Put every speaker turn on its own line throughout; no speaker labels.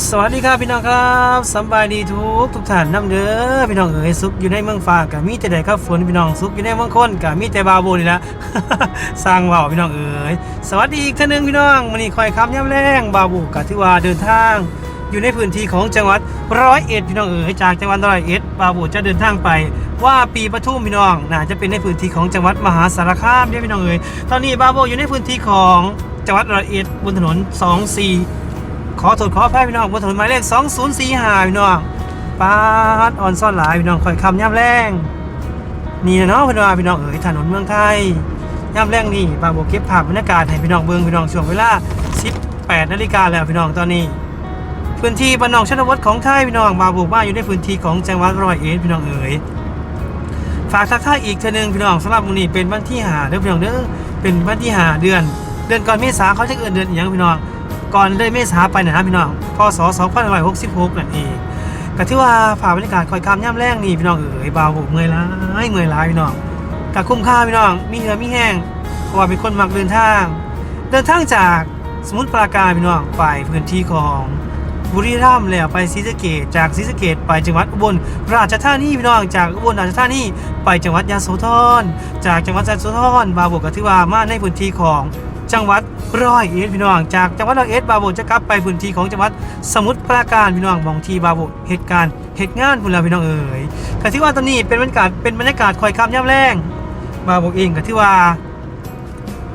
สวัสดีครับพี่น้องครับสบายดีทุกทุกท่านน้ำเด้อพี่น้องเอ๋ยสุขอยู่ในเมืองฟ้ากับมีแต่ใดครับฝนพี่น้องสุขอยู่ในเมืองคนกับมีแต่บาโบนี่ละสร้างว่าพี่น้องเอ๋ยสวัสดีอีกท่านหนึงพี่น้องวันนี้คอยคำย่ำแรงบาบูกับที่ว่าเดินทาง อยู่ในพื้นที่ของจังหวัดร้อยเอ็ดพี่น้องเอ๋ยจากจังหวัดร้อยเอ็ดบาบูจะเดินทางไป ว่าปีปทุมพี่น้องน่าจะเป็นในพื้นที่ของจังหวัดมหาสารคามเนี่ยพี่น้องเอ๋ยตอนนี้บาโบอยู่ในพื้นที่ของจังหวัดร้อยเอ็ดบนถนน24 ขอโทษขออภัยพี่น้องบนถนนหมายเลข2045พี่น้องปาดออนซ่อนหลายพี่น้องคอยคำย่ำแรงนี่นะเนาะพี่น้องพี่น้องเอ๋ยถนนเมืองไทยย่ำแรงนี่บาโบเก็บภาพบรรยากาศให้พี่น้องเบิ่งพี่น้องช่วงเวลา18นาฬิกาแล้วพี่น้องตอนนี้ พื้นที่บ้านนองชนบทของไทยพี่น้องบาโบบ้านอยู่ในพื้นที่ของจังหวัดร้อยเอ็ดพี่น้องเอ๋ยฝากทักทายอีกเทอนึงพี่น้องสำหรับมื้อนี้เป็นวันที่หาเด้อพี่น้องเด้อเป็นวันที่หาเดือน เดือนก่อนเมษาเขาจะเอิ้นเดือนอีหยังพี่น้อง ก่อนเลยเมษาไปนะครับพี่น้องพศ2566นั่นเองก็ที่ว่าฝ่าบรรยากาศคอยคำย่ำแรงนี่พี่น้องเอ๋ยบาวบุเมื่อยร้าเมื่อยร้าพี่น้องกะคุ้มค่าพี่น้อง มีเหือมีแห้งเพราะว่าเป็นคนมักเดินทาง เดินทางจากสมุทรปราการพี่น้องไปพื้นที่ของบุรีรัมย์แล้วไปศรีสะเกดจากศรีสะเกดไปจังหวัดอุบลราชธานีพี่น้องจากอุบลราชธานีไปจังหวัดยะโสธรจากจังหวัดยะโสธรบาบุก็ที่ว่ามาในพื้นที่ของ จังหวัดร้อยเอ็ดพี่น้อง จากจังหวัดร้อยเอ็ดบาโบจะกลับไปพื้นที่ของจังหวัดสมุทรปราการพี่น้องบองทีบาโบเหตุการณ์เหตุงานพุ่นล้วพี่น้องเอ๋ยก็ที่ว่าตอนนี้เป็นบรรยากาศเป็นบรรยากาศคอยคำย่ำแรงบาโบเองก็ที่ว่า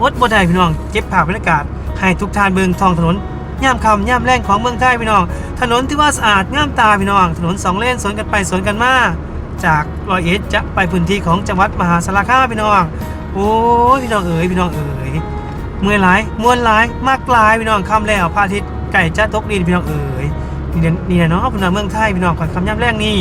วดบ่ได้พี่น้องเก็บภาพบรรยากาศให้ทุกท่านเบิ่งทองถนนย่ำคำย่ำแรงของเมืองไทยพี่น้อง ถนนที่ว่าสะอาดงามตาพี่น้อง ถนนสองเลนสวนกันไปสวนกันมาจากร้อยเอ็ดจะไปพื้นที่ของจังหวัดมหาสารคามพี่น้อง โอ้พี่น้องเอ๋ยพี่น้องเอ๋ย เมื่อยหลายมวนหลายมากลายพี่น้องคำแล้วพระอาทิตย์ไก่จ้าตกดินพี่น้องเอ๋ยนี่เนี่นะเนาะพี่น้องเมืองไทยพี่น้องขอยคำย่ำแรกนี่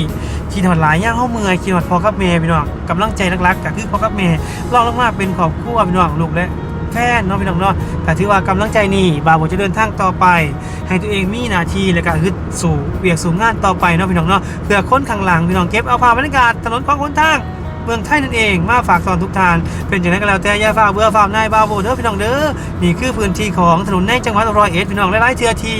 ขี่ถอดหลายย่างเข้าเมือยขี่ถอดพอกับแม่พี่น้องกำลังใจรักๆก็คือพอกับแม่ลองลงมาเป็นครอบครัวพี่น้องลูกและแฟนเนาะพี่น้องเนาะแต่ถือว่ากำลังใจนี่บาบจะเดินทางต่อไป ให้ตัวเองมีหน้าที่และก็คือสู่เวียกสู่งานต่อไปเนาะพี่น้องเนาะเพื่อค้นข้างหลังพี่น้องเก็บเอาภาพบรรยากาศถนนของคนทาง เมืองไทยนั่นเอง มาฝากตอนทุกทาน เป็นอย่างไรก็แล้วแต่ย่าฝ่าเบื่อฝ่านายบาโบเด้อพี่น้องเด้อนี่คือพื้นที่ของถนนในจังหวัดร้อยเอ็ดพี่น้องหลายๆเทือที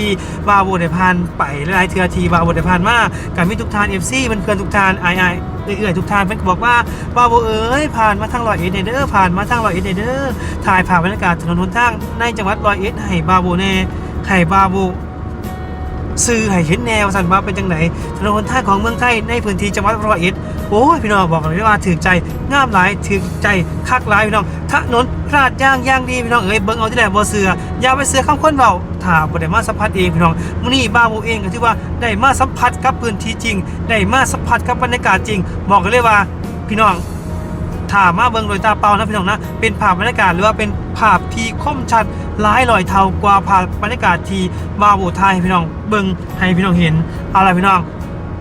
บาโบได้ผ่านไปหลายๆเทือทีบาโบได้ผ่านมากับมีทุกทานเอฟซีเพื่อนทุกทานไอไอเอื่อยๆทุกทานเพื่นบอกว่าบาโบเอ๋ยผ่านมาทางร้อยเอ็ดเด้อผ่านมาทางร้อยเอ็ดเด้อถ่ายภาพบรรยากาศถนนหนทางในจังหวัดร้อยเอ็ดให้บาโบแน่ให้บาโบสื่อให้เห็นแนวสันว่าเป็นจังไหนถนนหนทางของเมืองไทยในพื้นที่จังหวัดร้อยเอ็ด โอ้ยพี่น้องบอกเลยว่าถือใจงามหลายถือใจคักหลายพี่น้องถนนราดย่างย่างดีพี่น้องเอ้ยเบิ่งเอาที่ไหนบ่เสืออย่าไปเสือข้ามคนเบาถ้าบ่ได้มาสัมผัสเองพี่น้องมื้อนี้บ้าวเองก็ถือว่าได้มาสัมผัสกับพื้นที่จริงได้มาสัมผัสกับบรรยากาศจริง บอกกันเลยว่าพี่น้องถ้ามาเบิ่งโดยตาเปล่านะพี่น้องนะเป็นภาพบรรยากาศหรือว่าเป็นภาพที่คมชัดหลายร้อยเท่ากว่าภาพบรรยากาศที่บาบูไทยพี่น้องเบิ่งให้พี่น้องเห็นเอาล่ะไรพี่น้อง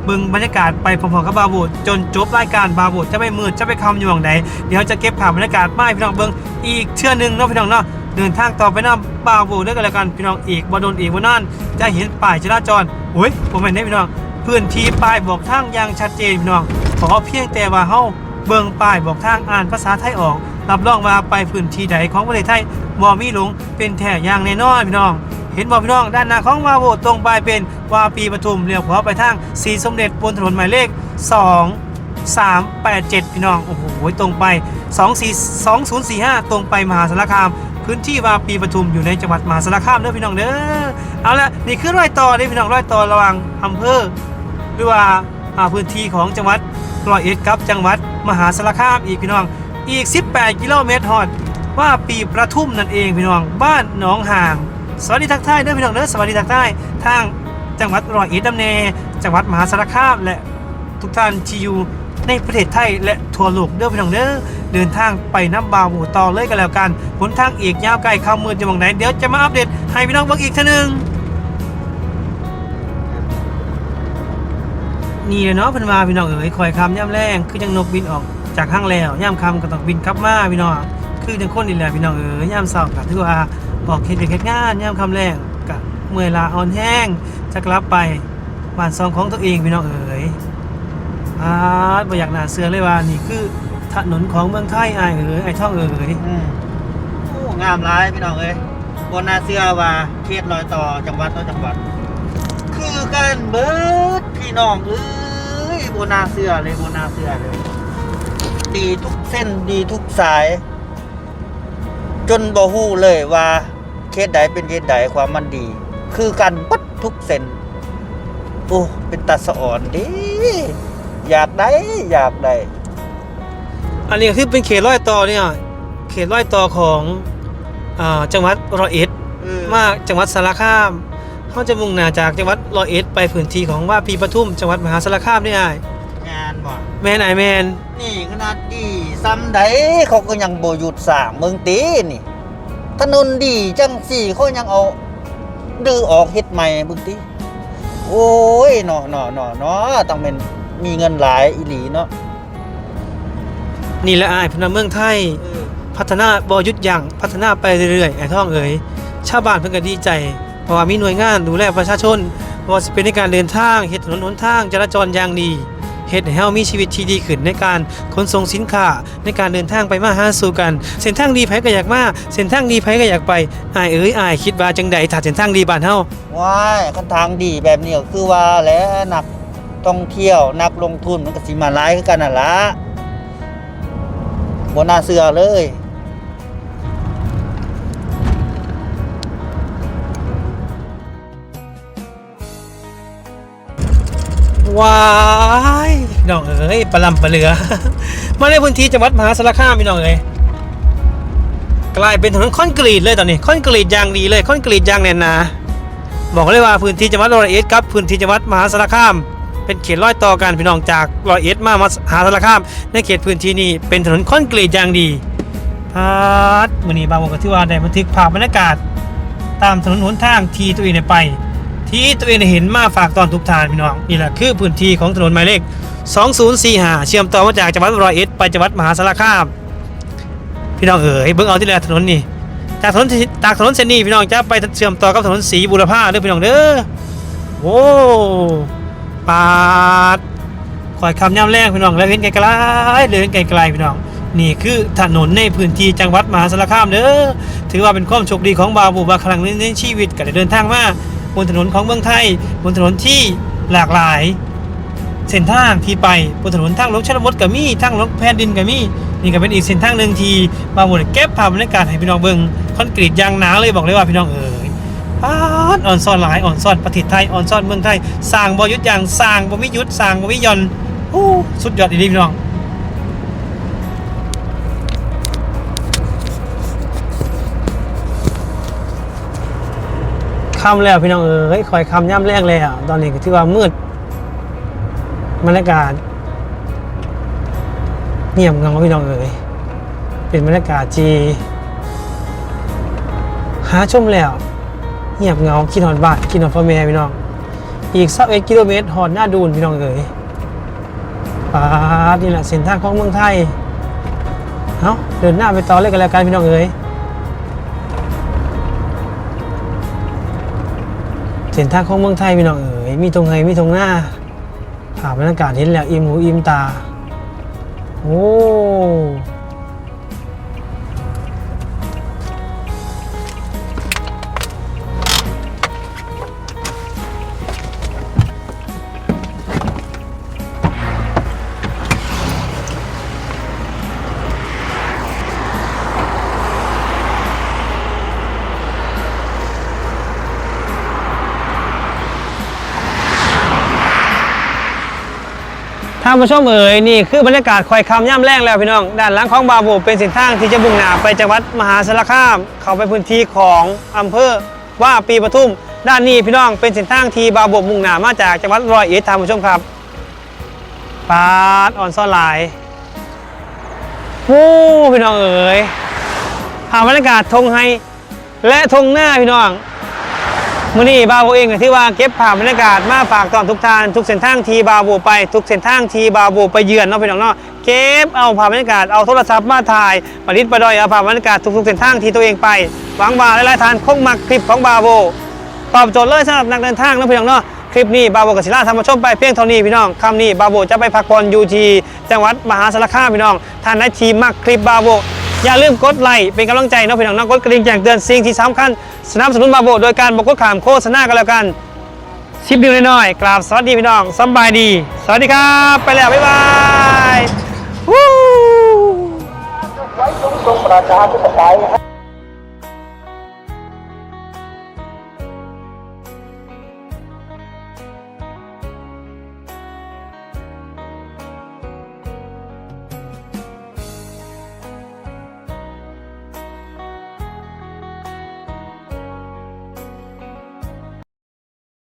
เบิ่งบรรยากาศไปพร้อมๆกับบาบูจนจบรายการบาบูจะไม่มืดจะไม่คำอยู่อย่างใดเดี๋ยวจะเก็บภาพบรรยากาศมาให้พี่น้องเบิ่งอีกเชื่อหนึ่งเนาะพี่น้องเนาะเดินทางต่อไปนะบาบูด้วยกันแล้วกันพี่น้องอีกบ่โดนอีกบ่นานจะเห็นป้ายจราจรโอ้ยผมเห็นได้พี่น้องพื้นที่ป้ายบอกทางอย่างชัดเจนพี่น้องขอเพียงแต่ว่าเฮาเบิ่งป้ายบอกทางอ่านภาษาไทยออกรับรองว่าไปพื้นที่ใดของประเทศไทยบ่มีหลงเป็นแท้อย่างแน่นอนพี่น้อง เห็นบ่พี่น้องด้านหน้าของวาโวตรงไปเป็นวาปีปทุมเลี้ยวขวาไปทางสีสมเด็จบนถนนหมายเลข 2 3 8 7 พี่น้องโอ้โหตรงไป 2 4 2045 ตรงไปมหาสารคาม พื้นที่วาปีปทุมอยู่ในจังหวัดมหาสารคามเด้อพี่น้องเด้อเอาละนี่คือรอยต่อเด้พี่น้องรอยต่อระหว่างอำเภอหรือว่าพื้นที่ของจังหวัดร้อยเอ็ดกับจังหวัดมหาสารคามอีกพี่น้องอีก 18 กิโลเมตรฮอดว่าปีประทุมนั่นเองพี่น้องบ้านหนองห่าง สวัสดีทักทายเด้อพี่น้องเด้อสวัสดีทักทายทางจังหวัดร้อยเอ็ดดำเนจังหวัดมหาสารคามและทุกท่านที่อยู่ในประเทศไทยและทั่วโลกเด้อพี่น้องเด้อเดินทางไปน้ำบาวหมู่ต่อเลยกันแล้วกันหนทางอีกยาวไกลข้ามมือจะมองไหนเดี๋ยวจะมาอัปเดตให้พี่น้องเบิ่งอีกท่านึงนี่แหละเนาะเพิ่นว่าพี่น้องเอ๋ยคอยคำย่ำแรงคือจังนกบินออกจากห้างแล้วย่ำคำก็ต้องบินกลับมาพี่น้องคือจังคนนี่แหละพี่น้องเอ๋ยย่ำเศร้าก็ถือว่า ออกเฮ็ดเวียกเฮ็ดงานย่ำคำแรงก็เมื่อยลาอ่อนแห้งจะกลับไปบ้านซองของตัวเองพี่น้องเอ๋ยอาบ่อยากหนาเสือเลยว่านี่คือถนนของเมืองไทยไอ้ายเอ๋ยไอ้ท่องเอ๋ย
อืมโอ้งามร้ายพี่น้องเอ้ยบนนาเสื้อว่าเขตรอยต่อจังหวัดต่อจังหวัด คือกันเบิดพี่น้องเอ้ยบนนาเสือเลยบนนาเสือเลย ดีทุกเส้นดีทุกสาย จนบ่ฮู้เลยว่า เคสใดเป็นเคสใดความมันดี คือกันปัดทุกเส้นโอ้เป็นตาสะอ่อนดิอยากได้อยากได้
อันนี้ก็คือเป็นเขตร้อยต่อเนี่ยเขตร้อยต่อของอ่าจังหวัดร้อยเอ็ดมาจังหวัดสารคามเขาจะมุ่งหน้าจากจังหวัดร้อยเอ็ดไปพื้นที่ของว่าปีปทุมจังหวัดมหาสารคามนี่ไอ้าย
งานบ่
แมนไอายแมน
นี่ขนาดดีซ้ำใดเขาก็ยังบ่หยุดสร้างเมืองตีนี่ ถนนดีจังสี่เขายังเอาดื้อออกเฮ็ดใหม่เบิ่งติโอ้ยเนาะเนาะเนาะเนาะต้องเป็นมีเงินหลายอีหลีเนาะ
นี่แหละไอ้ายพนเมืองไทย พัฒนาบอยุดยั้งพัฒนาไปเรื่อยๆไอ้ท่องเอ๋ยชาวบ้านเพิ่นก็ดีใจ เพราะว่ามีหน่วยงานดูแลประชาชนบ่ว่าสิเป็นในการเดินทางเฮ็ดถนนหนทางจราจรอย่างดี เฮ็ดให้เฮามีชีวิตที่ดีขึ้นในการขนส่งสินค้าในการเดินทางไปมาหาสู่กัน เส้นทางดีไผก็อยากมาเส้นทางดีไผก็อยากไปอ้ายเอ๋ยอ้ายคิดว่าจังใดถ้าเส้นทางดีบ้านเฮา
ว้ายคันทางดีแบบนี้ก็คือว่าแหล้วนักท่องเที่ยวนักลงทุนมันก็สิมาหลายคือกันน่ะละบ่น่าเชื่อเลย
ว้า ยน้องเอ๋ยปลาลำปลาเหลือ มาในพื้นที่จังหวัดมหาสารคามพี่น้องเอ๋ยกลายเป็นถนนคอนกรีตเลยตอนนี้คอนกรีตอย่างดีเลยคอนกรีตอย่างแน่นหนาบอกเลยว่าพื้นที่จังหวัดร้อยเอ็ดกับพื้นที่จังหวัดมหาสารคาม เป็นเขตร้อยต่อกันพี่น้องจากร้อยเอ็ดมามหาสารคาม ในเขตพื้นที่นี้เป็นถนนคอนกรีตอย่างดีพาดมือนี้บางวันก็ที่ว่าได้บันทึกภาพบรรยากาศ ตามถนนหนทางที่ตัวเองไป ที่ตัวเองเห็นมาฝากตอนทุกทานพี่น้องนี่แหละคือพื้นที่ของถนนหมายเลข 2045 เชื่อมต่อมาจากจังหวัดร้อยเอ็ดไปจังหวัดมหาสารคาม พี่น้องเอ๋ยเบิ่งเอาที่แลถนนนี่จากถนนจากถนนเส้นนี้พี่น้องจะไปเชื่อมต่อกับถนนสีบุรพาเด้อพี่น้องเด้อโอ้ปาดคอยคำย่ำแรงพี่น้องแล้วเห็นไกลๆเดินไกลๆพี่น้อง นี่คือถนนในพื้นที่จังหวัดมหาสารคามเด้อถือว่าเป็นความโชคดีของบาบูบาครั้งนึงในชีวิตก็ได้เดินทางมาบนถนนของเมืองไทยบนถนนที่หลากหลาย เส้นทางที่ไปบนถนนทางลงชนบทก็มีทางลงแผ่นดินก็มีนี่ก็เป็นอีกเส้นทางหนึ่งที่บาบูได้เก็บภาพบรรยากาศให้พี่น้องเบิ่งคอนกรีตอยางหนาเลยบอกเลยว่าพี่น้องเอ๋ยปาอ่อนซ่อนหลายอ่อนซ่อนประเทศไทยอ่อนซ่อนเมืองไทยสร้างบ่หยุดอย่างสร้างบ่มีหยุดสร้างบ่มีหย่อนโอ้สุดยอดอีหลีพี่น้องค่ำแล้วพี่น้องเอ๋ยคอยค่ำย่ำแรกเลยอะตอนนี้ก็ที่ว่ามืด บรรยากาศ เงียบเงาพี่น้องเอ๋ยเป็นบรรยากาศที่หาชมแล้ว เงียบเงาคิดหอดบ้านคิดหอดพ่อแม่พี่น้อง อีกสักเอ็กิโลเมตรหอดหน้าดูนพี่น้องเอ๋ยปาดนี่แหละเส้นทางของเมืองไทยเอาเดินหน้าไปต่อเลยกันแล้วกันพี่น้องเอ๋ยเส้นทางของเมืองไทยพี่น้องเอ๋ยมีตรงไหนมีตรงหน้า บรรยากาศเห็นแล้วอิ่มหูอิ่มตา โอ้ ท่านผู้ชมเอ๋ยนี่คือบรรยากาศคอยคำย่ำแรงแล้วพี่น้อง ด้านหลังของบาโบเป็นเส้นทางที่จะมุ่งหน้าไปจังหวัดมหาสารคาม เข้าไปพื้นที่ของอำเภอว่าปีปทุม ด้านนี้พี่น้องเป็นเส้นทางที่บาโบมุ่งหน้ามาจากจังหวัดร้อยเอ็ดท่านผู้ชมครับปาดอ่อนซ่อนหลายโอ้พี่น้องเอ๋ยภาบรรยากาศทงไฮและทงหน้าพี่น้อง มื่อนี้บาโบเองก็ที่ว่าเก็บภาพบรรยากาศมาฝากตอนทุกทานทุกเส้นทางทีบาโบไปทุกเส้นทางทีบาโบไปเยือนเนาะพี่น้องเนาะเก็บเอาภาพบรรยากาศเอาโทรศัพท์มาถ่ายประดิษฐ์ประดอยเอาภาพบรรยากาศทุกๆเส้นทางที่ตัวเองไปหวังว่าหลายๆทานคงมักคลิปของบาโบตอบโจทย์เลยสำหรับนักเดินทางเนาะพี่น้องเนาะคลิปนี้บาโบกับศิลาธรรมชมไปเพียงเท่านี้พี่น้องคำนี้บาโบจะไปพักผ่อนอยู่ที่จังหวัดมหาสารคามพี่น้องท่านได้ทีมมักคลิปบาโบ อย่าลืมกดไลค์เป็นกำลังใจน้องพี่น้องนะกดกระดิ่งแจ้งเตือนสิ่งที่สำคัญสนับสนุนมาโบโดยการบอกกดขามโฆษณากันแล้วกันชิปนิวน้อยๆกราบสวัสดีพี่น้องสบายดี สวัสดีครับ ไปแล้วบ๊ายบายวู้
ไว้ตรงประชาธิปไตย